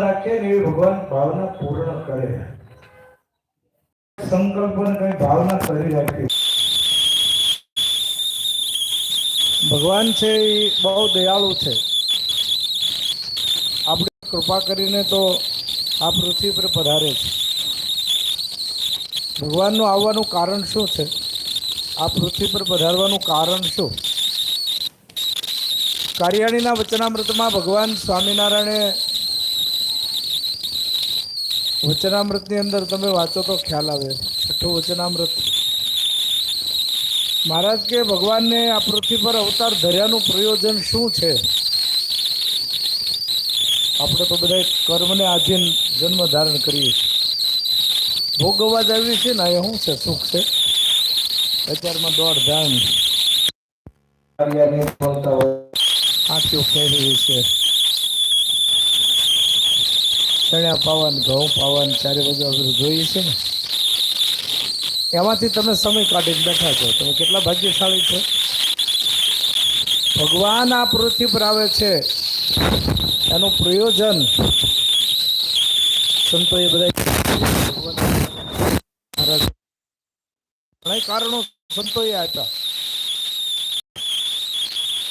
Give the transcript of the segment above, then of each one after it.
રાખીએ ને ભગવાન ભાવના પૂર્ણ કરે. સંકલ્પ કઈ ભાવના કરી રાખીએ. ભગવાન છે એ બહુ દયાળુ છે. આપણે કૃપા કરીને તો આ પૃથ્વી પર પધારે છે. ભગવાનનું આવવાનું કારણ શું છે? આ પૃથ્વી પર પધારવાનું કારણ શું? કારિયાણીના વચનામૃતમાં ભગવાન સ્વામિનારાયણે વચનામૃતની અંદર તમે વાંચો તો ખ્યાલ આવે. છઠ્ઠું વચનામૃત. મહારાજ કે, ભગવાનને આ પૃથ્વી પર અવતાર ધર્યાનું પ્રયોજન શું છે? આપણે તો બધા કર્મને આધીન જન્મ ધારણ કરીએ છીએ. ભોગવવા જ આવી છે ને એ શું છે? સુખ છે? અત્યારમાં દોડ ધામ બોલતા ફેરવી છે? ચણ્યા પાવન, ઘઉં પાવન ચારે બધું આપણે જોઈએ છે ને. એમાંથી તમે સમય કાઢીને બેઠા છો. તમે કેટલા ભાગ્યશાળી છો? ભગવાન આ પૃથ્વી પર આવે છે. એનું પ્રયોજન બધા ભગવાન મહારાજ ઘણા કારણો સંતોએ આપ્યા.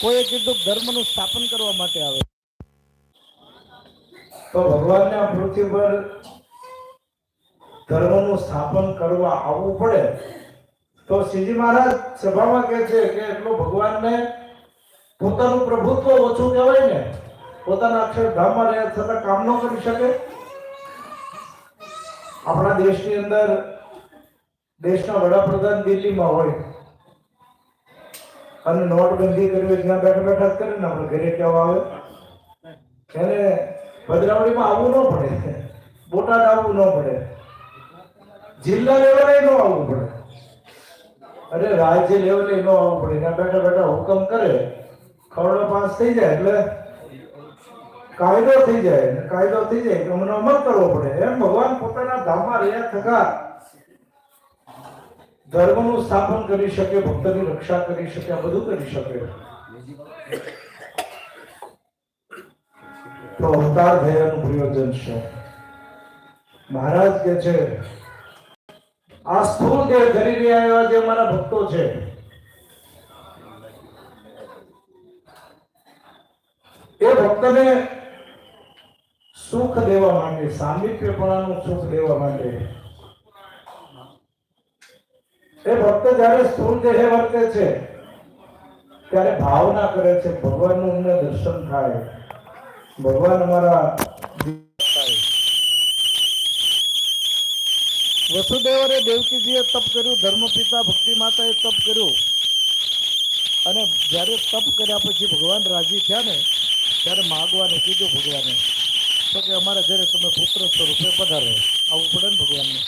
કોઈએ કીધું ધર્મનું સ્થાપન કરવા માટે આવે તો ભગવાનને પૃથ્વી પર ધર્મનું સ્થાપન કરવા આવવું પડે. તો શ્રીજી મહારાજ સભામાં કહે છે કે એટલો ભગવાનને પોતાનું પ્રભુત્વ ઓછું કહેવાય ને, પોતાના અક્ષરધામમાં રહે છતાં કામ ન કરી શકે. આપણા દેશની અંદર દેશના વડાપ્રધાન દિલ્હીમાં હોય અને નોટબંધી કરવી ત્યાં બેઠા બેઠા જ કરે ને, આપણે ઘરે કહેવા આવે. એને ભદ્રાવળીમાં આવવું ન પડે. બોટાદ આવવું ન પડે. જિલ્લા લેવલે ન આવવું પડે. અરે રાજ્ય લેવલે ન આવવું પડે. ત્યાં બેઠા બેઠા હુકમ કરે. ખરડો પાસ થઈ જાય એટલે કાયદો થઈ જાય. કાયદો થઈ જાય તો અમલ કરવો પડે. એમ ભગવાન પોતાના ધામમાં રહ્યા થકા ધર્મનું સ્થાપન કરી શકે, ભક્તની રક્ષા કરી શકે બધું કરી શકે. તો અવતાર થયાનું પ્રયોજન છે. મહારાજ કે છે, આ સ્થૂળ ધરી રહ્યા એવા જે મારા ભક્તો છે? એ ભક્તને સુખ દેવા માટે સામીપ્યપણાનું સુખ દેવા માંડે એ ભક્ત જ્યારે સ્થૂળ દેહે વર્તે છે, ત્યારે ભાવના કરે છે, ભગવાનનું નું દર્શન થાય. ભગવાન અમારા વસુદેવરે દેવકીજીએ તપ કર્યું, ધર્મપિતા ભક્તિ માતાએ તપ કર્યું. અને જ્યારે તપ કર્યા પછી ભગવાન રાજી થયા ને, ત્યારે માગવાનું કીધું ભગવાને, તો કે અમારા ઘરે તમે પુત્ર સ્વરૂપે પધારો, આવું પડે ને ભગવાનને.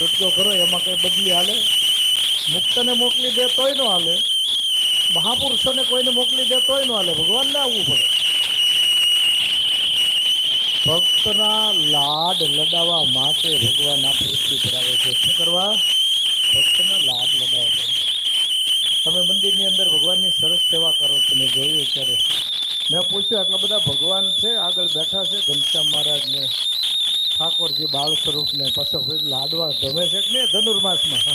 છૂટકો કરો, એમાં કંઈ બદલી હાલે. મુક્તને મોકલી દે તોય ન હાલે. મહાપુરુષોને કોઈને મોકલી દે તોય ન હાલે. ભગવાનને આવવું પડે. ભક્તના લાડ લડાવવા માટે ભગવાન આ પૃથ્વી કરાવે છે. શું કરવા? ભક્તના લાડ લડાવવા તમે મંદિરની અંદર ભગવાનની સરસ સેવા કરો છો મેં જોયું ત્યારે. મેં પૂછ્યું, આટલા બધા ભગવાન છે, આગળ બેઠા છે? ઘનશ્યામ મહારાજને ઠાકોરજી બાળ સ્વરૂપને પાછો લાડવા ગમે છે કે નહીં? ધનુર્માસમાં.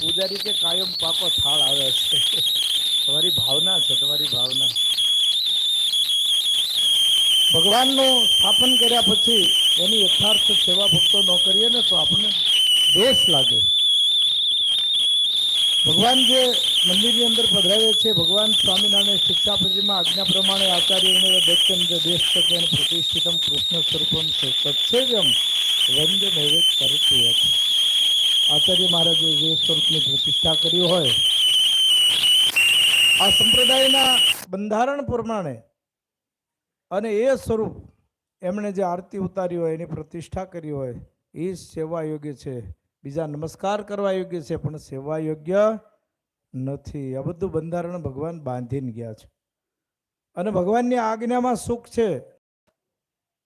પૂજારી કે કાયમ પાકો થાળ આવે છે. તમારી ભાવના છે, તમારી ભાવના. ભગવાનનું સ્થાપન કર્યા પછી એની યથાર્થ સેવા ભક્તો ન કરીએ ને તો આપણને દેશ લાગે. ભગવાન જે મંદિરની અંદર પધરાવે છે, ભગવાન સ્વામિનારાયણ શિક્ષાપતિમાં આજ્ઞા પ્રમાણે આચાર્ય દૈત્યમ જે દેશ તકેન પ્રતિષ્ઠિતમ કૃષ્ણ સ્વરૂપમ છે તત્સેવ્યમ વંદ્ય નૈવેદ કરતી આચાર્ય મહારાજે જે સ્વરૂપની પ્રતિષ્ઠા કરી હોય, આ સંપ્રદાયના બંધારણ પ્રમાણે અને એ સ્વરૂપ એમણે જે આરતી ઉતારી હોય, એની પ્રતિષ્ઠા કરી હોય, એ સેવા યોગ્ય છે. બીજા નમસ્કાર કરવા યોગ્ય છે, પણ સેવા યોગ્ય નથી. આ બધું બંધારણ ભગવાન બાંધીને ગયા છે. અને ભગવાનની આજ્ઞામાં સુખ છે.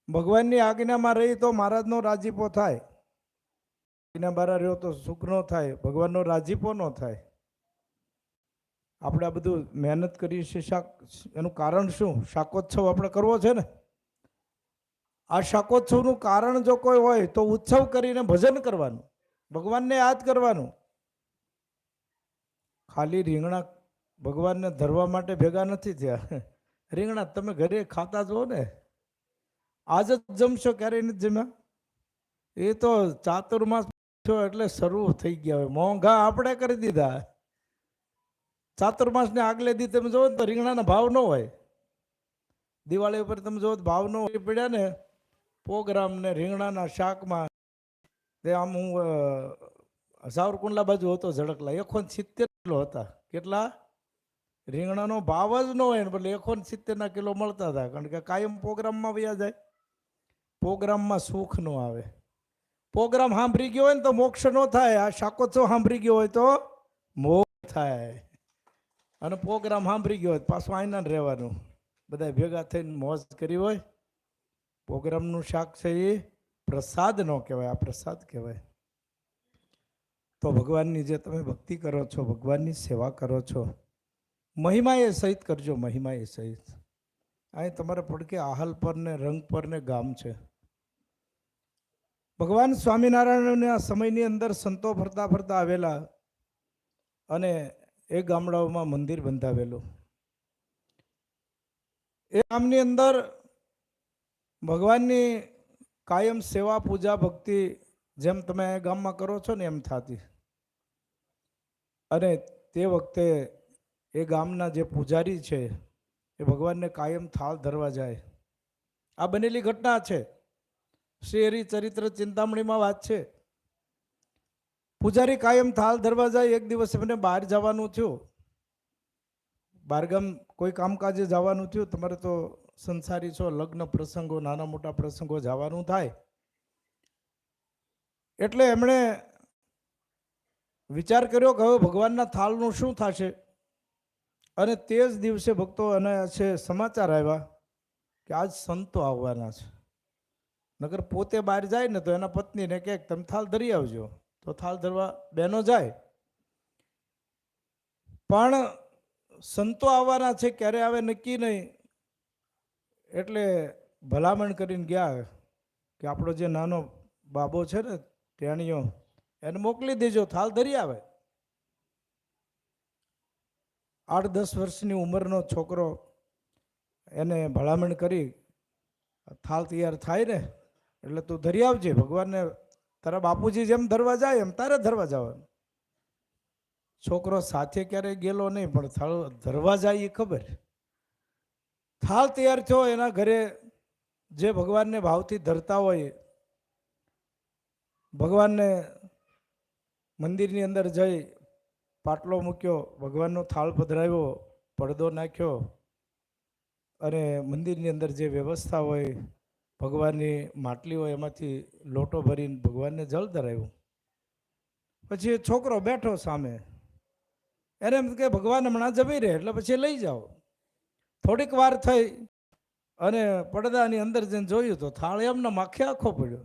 ભગવાનની આજ્ઞામાં રહી તો મહારાજનો રાજીપો થાય. આજ્ઞા બારા રહ્યો તો સુખ ન થાય. ભગવાનનો રાજીપો ન થાય. આપણે આ બધું મહેનત કરીએ છીએ, શાક એનું કારણ શું? શાકોત્સવ આપણે કરવો છે ને? આ શાકોત્સવનું કારણ જો કોઈ હોય, તો ઉત્સવ કરીને ભજન કરવાનું, ભગવાનને યાદ કરવાનું. ખાલી રીંગણા ભગવાનને ધરવા માટે ભેગા નથી થયા. રીંગણા તમે ઘરે ખાતા જુઓ ને. આજ જ જમશો ક્યારેય નથી જમ્યા? એ તો ચાતુર્માસ છો એટલે શરૂ થઈ ગયા હોય. મોંઘા આપણે કરી દીધા. ચાતુર્માસને આગલે દી તમે જોવો તો રીંગણાના ભાવ ન હોય. દિવાળી ઉપર તમે જોવો ભાવ ન હોય. પડ્યા ને પોગ્રામ ને રીંગણાના શાકમાં તે આમ હું સાવરકુંડલા બાજુ હતો ઝડકલા. એકોન સિત્તેર કિલો હતા. કેટલા? રીંગણાનો ભાવ જ ન હોય ને એટલે એકો સિત્તેરના કિલો મળતા હતા. કારણ કે કાયમ પ્રોગ્રામમાં વ્યા જાય. પ્રોગ્રામમાં સુખ ન આવે. પ્રોગ્રામ સાંભળી ગયો હોય ને તો મોક્ષ ન થાય. આ શાકોત્સવ સાંભળી ગયો હોય તો મોક્ષ થાય. અને પ્રોગ્રામ સાંભળી ગયો હોય પાછું આઈના રહેવાનું. બધા ભેગા થઈને મોજ કરી હોય. પ્રોગ્રામનું શાક છે એ પ્રસાદ ન કહેવાય, આ પ્રસાદ કહેવાય. તો ભગવાનની જે તમે ભક્તિ કરો છો, ભગવાનની સેવા કરો છો મહિમા એ સહિત કરજો મહિમા એ સહિત. અહીં તમારે પડકે આહલ પર ને રંગ પર ને ગામ છે. ભગવાન સ્વામિનારાયણના સમયની અંદર સંતો ફરતા ફરતા આવેલા અને એ ગામડાઓમાં મંદિર બંધાવેલું. એ ગામની અંદર ભગવાનની કાયમ સેવા, પૂજા, ભક્તિ જેમ તમે ગામમાં કરો છો ને એમ થતી. અને તે વખતે એ ગામના જે પૂજારી છે, એ ભગવાનને કાયમ થાળ ધરવા જાય. આ બનેલી ઘટના છે. શ્રી ચરિત્ર ચિંતામણીમાં વાત છે. પૂજારી કાયમ થાલ ધરવા જાય. એક દિવસ મને બહાર જવાનું થયું. બહારગામ કોઈ કામકાજે જવાનું થયું. તમારે તો સંસારી છો, લગ્ન પ્રસંગો, નાના મોટા પ્રસંગો જવાનું થાય. એટલે એમણે વિચાર કર્યો કે હવે ભગવાનના થાલનું શું થશે? અને તે જ દિવસે ભક્તો અને છે સમાચાર આવ્યા કે આજ સંતો આવવાના છે. નગર પોતે બહાર જાય ને તો એના પત્નીને કહે તમે થાલ ધરી આવજો. તો થાળ ધરવા બહેનો જાય. પણ સંતો આવવાના છે, ક્યારે આવે નક્કી નહીં. એટલે ભલામણ કરીને ગયા કે આપણો જે નાનો બાબો છે ને ટેણીઓ એને મોકલી દેજો થાલ ધરી આવે. આઠ દસ વર્ષની ઉંમરનો છોકરો એને ભલામણ કરી થાલ તૈયાર થાય ને, એટલે તું ધરી આવજે, ભગવાનને તારા બાપુજી જેમ ધરવા જાય એમ તારે ધરવા જવાનું. છોકરો સાથે ક્યારેય ગયેલો નહીં, પણ થાળ ધરવા જાય એ ખબર. થાળ તૈયાર થયો, એના ઘરે જે ભગવાનને ભાવથી ધરતા હોય, ભગવાનને મંદિરની અંદર જઈ પાટલો મૂક્યો, ભગવાનનો થાળ પધરાવ્યો, પડદો નાખ્યો અને મંદિરની અંદર જે વ્યવસ્થા હોય ભગવાનની માટલી હોય એમાંથી લોટો ભરીને ભગવાનને જળ ધરાવ્યું. પછી એ છોકરો બેઠો સામે. એને એમ કે, ભગવાન હમણાં જમી રહે એટલે પછી લઈ જાઓ. થોડીક વાર થઈ અને પડદાની અંદર જઈને જોયું તો થાળ એમને માખે આખો પડ્યો.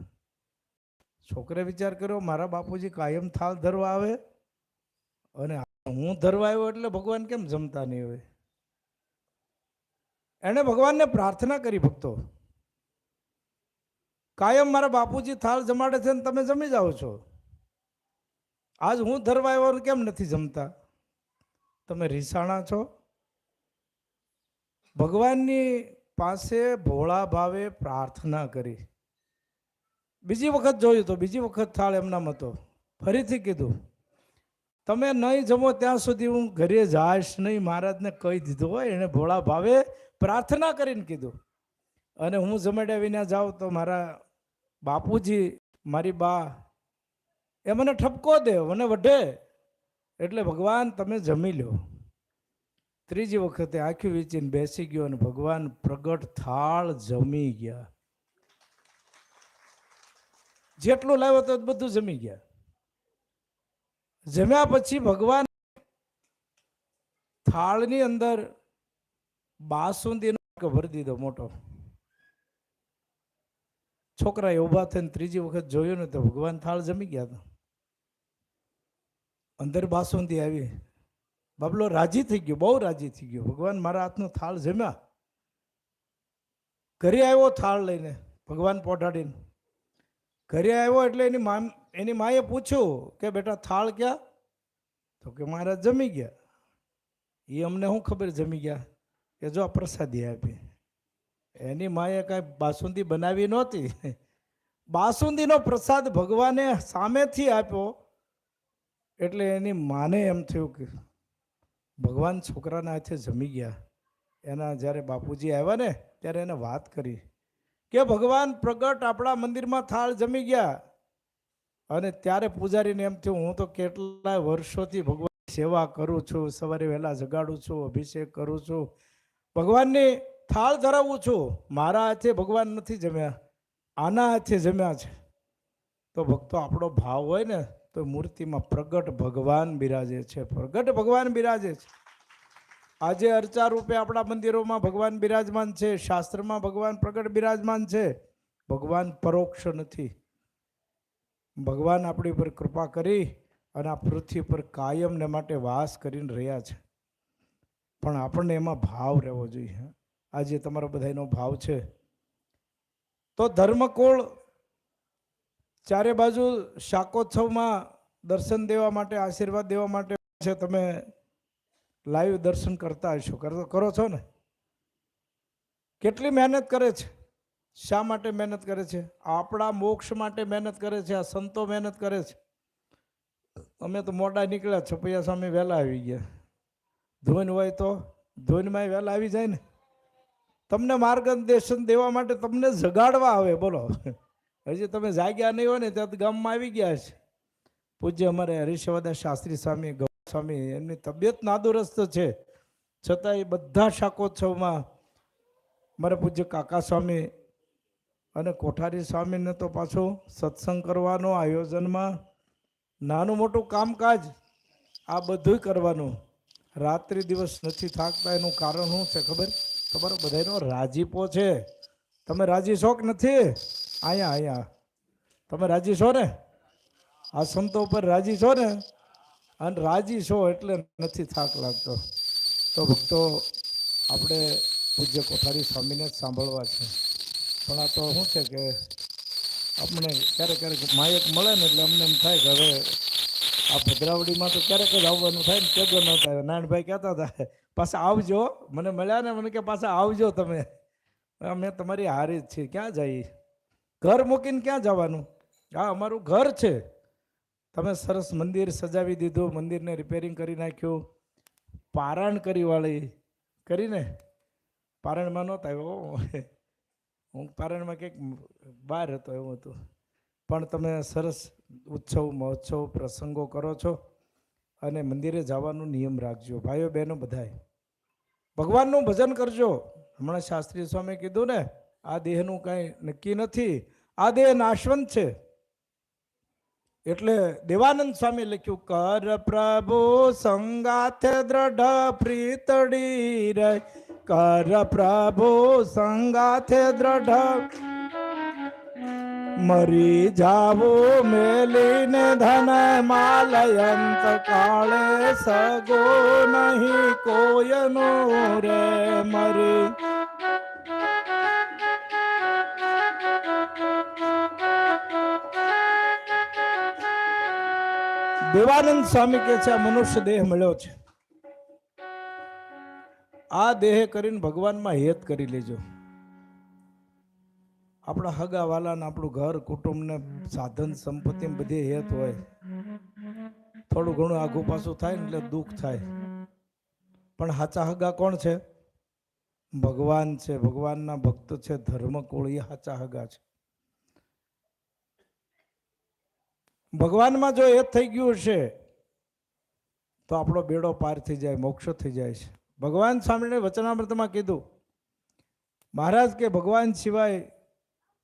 છોકરે વિચાર કર્યો, મારા બાપુજી કાયમ થાળ ધરવા આવે અને હું ધરવા આવ્યો એટલે ભગવાન કેમ જમતા નહીં હોય? એણે ભગવાનને પ્રાર્થના કરી ભક્તો કાયમ મારા બાપુજી થાળ જમાડે છે ને તમે જમી જાઓ છો. આજ હું ધરવા આવ્યો કેમ નથી જમતા? તમે રીસાણા છો? ભગવાનની પાસે ભોળા ભાવે પ્રાર્થના કરી. બીજી વખત જોયું તો બીજી વખત થાળ એમનામ હતો. ફરીથી કીધું, તમે નહીં જમો ત્યાં સુધી હું ઘરે જાઈશ નહીં. મહારાજને કહી દીધું હોય એણે ભોળા ભાવે પ્રાર્થના કરીને કીધું. અને હું જમાડ્યા વિના જાઉં તો મારા બાપુજી, મારી બા, એ મને ઠપકો દે, મને વઢે. એટલે ભગવાન, તમે જમી લો. ત્રીજી વખતે આખી વીચીને બેસી ગયો અને ભગવાન પ્રગટ થાળ જમી ગયા. જેટલું લાવ્યો તો બધું જમી ગયા. જમ્યા પછી ભગવાન થાળની અંદર બાસુંદીનો ભરી દીધો મોટો. છોકરાએ ઊભા થઈને ત્રીજી વખત જોયું ને તો ભગવાન થાળ જમી ગયા હતા. અંદર બાસુંદી આવી. બાબલો રાજી થઈ ગયો, બહુ રાજી થઈ ગયો. ભગવાન મારા હાથનો થાળ જમ્યા. ઘરે આવ્યો થાળ લઈને, ભગવાન પોઢાડીને. ઘરે આવ્યો એટલે એની મા, એની માએ પૂછ્યું કે બેટા થાળ ક્યાં? તો કે મહારાજ જમી ગયા. એ અમને શું ખબર જમી ગયા? કે જો આ પ્રસાદી આપી. એની માએ કાંઈ બાસુંદી બનાવી નહોતી. બાસુંદીનો પ્રસાદ ભગવાને સામેથી આપ્યો એટલે એની માને એમ થયું કે ભગવાન છોકરાના હાથે જમી ગયા. એના જ્યારે બાપુજી આવ્યા ને, ત્યારે એને વાત કરી કે ભગવાન પ્રગટ આપણા મંદિરમાં થાળ જમી ગયા. અને ત્યારે પૂજારીને એમ થયું, હું તો કેટલાય વર્ષોથી ભગવાન સેવા કરું છું, સવારે વહેલા જગાડું છું, અભિષેક કરું છું. ભગવાનની થાળ ધરાવું છું. મારા હાથે ભગવાન નથી જમ્યા. આના હાથે જમ્યા છે. તો ભક્તો, આપણો ભાવ હોય ને, તો મૂર્તિમાં પ્રગટ ભગવાન બિરાજે છે. પ્રગટ ભગવાન બિરાજે છે. આજે અર્ચા રૂપે આપણા મંદિરોમાં ભગવાન બિરાજમાન છે. શાસ્ત્રમાં ભગવાન પ્રગટ બિરાજમાન છે. ભગવાન પરોક્ષ નથી. ભગવાન આપણી પર કૃપા કરી અને આ પૃથ્વી પર કાયમને માટે વાસ કરીને રહ્યા છે. પણ આપણને એમાં ભાવ રહેવો જોઈએ. આજે તમારો બધાનો ભાવ છે. તો ધર્મકોળ ચારે બાજુ શાકોત્સવમાં દર્શન દેવા માટે, આશીર્વાદ દેવા માટે છે, તમે લાઈવ દર્શન કરતા હશો. કરો છો ને? કેટલી મહેનત કરે છે? શા માટે મહેનત કરે છે? આપણા મોક્ષ માટે મહેનત કરે છે, આ સંતો મહેનત કરે છે. અમે તો મોડા નીકળ્યા, છપૈયા સામે વહેલા આવી ગયા. ધોન હોય તો ધોનમાં વહેલા આવી જાય ને? તમને માર્ગદર્શન દેવા માટે તમને જગાડવા આવે, બોલો. હજી તમે જાગ્યા નહીં હોય ને, ત્યાં ગામમાં આવી ગયા છે. પૂજ્ય અમારે હરીશવાદા શાસ્ત્રી સ્વામી ગૌ સ્વામી એમની તબિયત નાદુરસ્ત છે. છતાં એ બધા શાકોત્સવમાં મારા પૂજ્ય કાકા સ્વામી અને કોઠારી સ્વામીને તો પાછો સત્સંગ કરવાનો, આયોજનમાં નાનું મોટું કામકાજ આ બધુંય કરવાનું. રાત્રિ દિવસ નથી થાકતા, એનું કારણ શું છે ખબર? તમારો બધાનો રાજીપો છે. તમે રાજી છો કે નથી? અહીંયા અહીંયા તમે રાજી છો ને? આ સંતો પર રાજી છો ને? અને રાજી છો એટલે નથી થાક લાગતો. તો ભક્તો, આપણે પૂજ્ય કોઠારી સ્વામીને જ સાંભળવા છે. પણ આ તો શું છે કે આપણે ક્યારેક ક્યારેક માયક મળે ને એટલે અમને એમ થાય કે હવે આ ભદ્રાવડીમાં તો ક્યારેક જ આવવાનું થાય ને કેજો ન થાય નારાયણભાઈ કહેતા હતા પાછા આવજો. મને મળ્યા ને મને કે પાછા આવજો તમે. અમે તમારી હારી જ છીએ. ક્યાં જઈએ? ઘર મૂકીને ક્યાં જવાનું? આ અમારું ઘર છે. તમે સરસ મંદિર સજાવી દીધું, મંદિરને રિપેરિંગ કરી નાખ્યું. પારણ કરી વાળી. કરીને પારણમાં નહોતા આવ્યો. હું પારણમાં કંઈક બહાર હતો, એવું હતું. પણ તમે સરસ ઉત્સવ, મહોત્સવ પ્રસંગો કરો છો અને મંદિરે જવાનો નિયમ રાખજો. ભાઈઓ બહેનો બધાય. ભગવાનનું ભજન કરજો. હમણાં શાસ્ત્રી સ્વામી કીધું ને, આ દેહનું કાંઈ નક્કી નથી. આ દેહ નાશવંત છે. એટલે દેવાનંદ સ્વામી લખ્યું, કર પ્રભુ સંગાથે દ્રઢ પ્રીતડી રે કર પ્રભુ સંગાથે દ્રઢ મરી જાવો મેલીને ધન માલયંત કાળે સગો નહીં કોયનો રે મરી. દેવાનંદ સ્વામી કે છે, આ મનુષ્ય દેહ મળ્યો છે. આ દેહ કરીને ભગવાનમાં હેત કરી લેજો. આપણા હગા વાલાને આપણું ઘર, કુટુંબને સાધન, સંપત્તિ બધી હેત હોય. થોડું ઘણું આઘું પાછું થાય ને એટલે દુઃખ થાય. પણ સાચા હગા કોણ છે? ભગવાન છે. ભગવાનના ભક્ત છે. ધર્મકુળ એ સાચા હગા છે. ભગવાનમાં જો એ થઈ ગયું હશે, તો આપણો બેડો પાર થઈ જાય, મોક્ષ થઈ જાય છે. ભગવાન સ્વામીને વચનામૃતમાં કીધું, મહારાજ કે ભગવાન સિવાય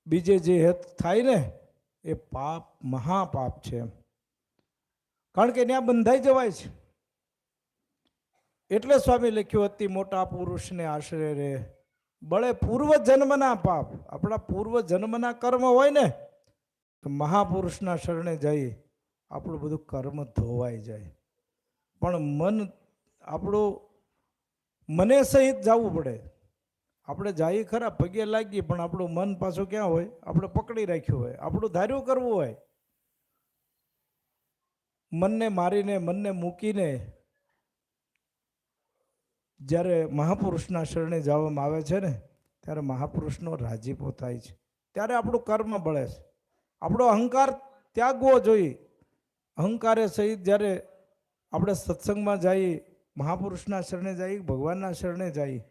બીજે જે હેત થાય ને, એ પાપ, મહાપાપ છે કારણ કે ત્યાં બંધાઈ જવાય છે. એટલે સ્વામી લખ્યું, અતિ મોટા પુરુષને આશરે રે. બળે પૂર્વ જન્મના પાપ. આપણા પૂર્વ જન્મના કર્મ હોય ને, તો મહાપુરુષના શરણે જઈ આપણું બધું કર્મ ધોવાઈ જાય. પણ મન, આપણું મને સહિત જવું પડે. આપણે જઈએ ખરા, પગે લાગીએ પણ આપણું મન પાછું ક્યાં હોય? આપણે પકડી રાખ્યું હોય. આપણું ધાર્યું કરવું હોય. મનને મારીને, મનને મૂકીને જ્યારે મહાપુરુષના શરણે જવામાં આવે છે ને, ત્યારે મહાપુરુષનો રાજીપો થાય છે. ત્યારે આપણું કર્મ બળે છે. આપણો અહંકાર ત્યાગવો જોઈએ. અહંકારે સહિત જ્યારે આપણે સત્સંગમાં જઈએ, મહાપુરુષના શરણે જઈએ, ભગવાનના શરણે જઈએ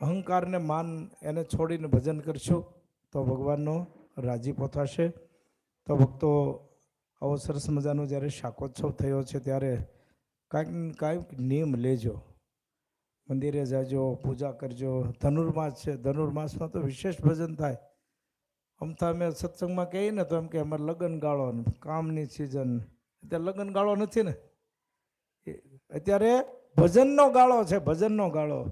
અહંકારને માન એને છોડીને ભજન કરશો, તો ભગવાનનો રાજીપો થશે. તો ભક્તો, આવો સરસ મજાનો જ્યારે શાકોત્સવ થયો છે ત્યારે કાંઈક કાંઈક નિયમ લેજો. મંદિરે જાજો, પૂજા કરજો. ધનુર્માસ છે, ધનુર્માસમાં તો વિશેષ ભજન થાય. તો અમે સત્સંગમાં કહીએ ને તો એમ કે અમારે લગ્ન ગાળો કામની સિઝન અત્યારે લગ્ન ગાળો નથી ને? અત્યારે ભજનનો ગાળો છે, ભજનનો ગાળો.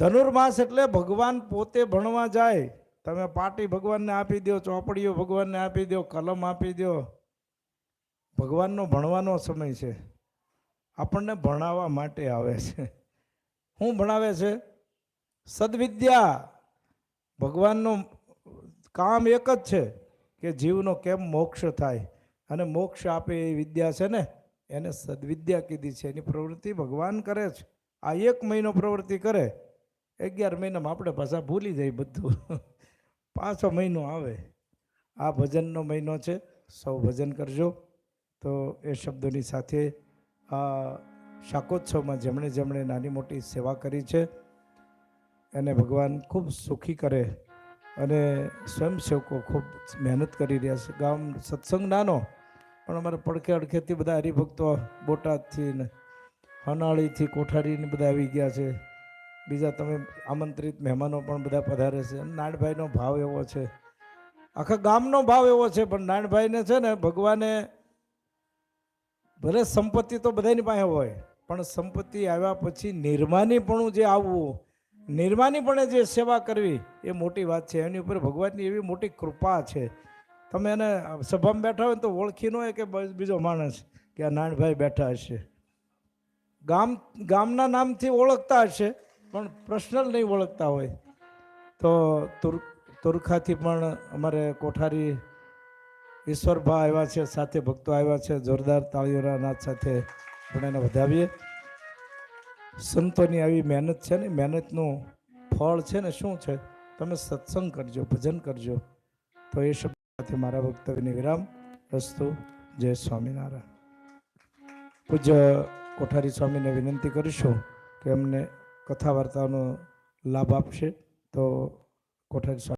ધનુર્માસ એટલે ભગવાન પોતે ભણવા જાય. તમે પાટી ભગવાનને આપી દો ચોપડીઓ ભગવાનને આપી દો કલમ આપી દો ભગવાનનો ભણવાનો સમય છે. આપણને ભણાવવા માટે આવે છે. શું ભણાવે છે? સદવિદ્યા. ભગવાનનું કામ એક જ છે કે જીવનો કેમ મોક્ષ થાય. અને મોક્ષ આપે એ વિદ્યા છે ને, એને સદવિદ્યા કીધી છે. એની પ્રવૃત્તિ ભગવાન કરે છે. આ એક મહિનો પ્રવૃત્તિ કરે. અગિયાર મહિનામાં આપણે પાછા ભૂલી જાય બધું. પાછો મહિનો આવે. આ ભજનનો મહિનો છે. સૌ ભજન કરજો. તો એ શબ્દોની સાથે આ શાકોત્સવમાં જેમણે જેમણે નાની મોટી સેવા કરી છે, એને ભગવાન ખૂબ સુખી કરે અને સ્વયંસેવકો ખૂબ મહેનત કરી રહ્યા છે. ગામ સત્સંગ નાનો, પણ અમારે પડખે અડખેથી બધા હરિભક્તો બોટાદથી ને હનાળીથી કોઠારીને બધા આવી ગયા છે. બીજા તમે આમંત્રિત મહેમાનો પણ બધા પધારે છે. નાણભાઈનો ભાવ એવો છે. આખા ગામનો ભાવ એવો છે, પણ નાનભાઈને છે ને ભગવાને ભલે સંપત્તિ તો બધાની પાસે હોય, પણ સંપત્તિ આવ્યા પછી નિર્માનીપણું જે આવવું, નિર્માનીપણે જે સેવા કરવી, એ મોટી વાત છે. એની ઉપર ભગવાનની એવી મોટી કૃપા છે. તમે એને સભામાં બેઠા હોય તો ઓળખી ન હોય કે બીજો માણસ કે આ નાનભાઈ બેઠા હશે. ગામ, ગામના નામથી ઓળખતા હશે. પણ પર્સનલ નહીં ઓળખતા હોય. તો તુર, તુરખાથી પણ અમારે કોઠારી ઈશ્વરભા આવ્યા છે, સાથે ભક્તો આવ્યા છે, જોરદાર તાળીઓના નાદ સાથે પણ એને વધાવીએ. સંતોની આવી મહેનત છે ને, મહેનતનું ફળ છે ને, શું છે? તમે સત્સંગ કરજો, ભજન કરજો. તો એ શબ્દ સાથે મારા ભક્તવ્યની વિરામ. રસ્તુ જય સ્વામિનારાયણ. પૂજ્ય કોઠારી સ્વામીને વિનંતી કરીશું કે અમને કથા વાર્તાનો લાભ આપશે તો કોઠારી સ્વામી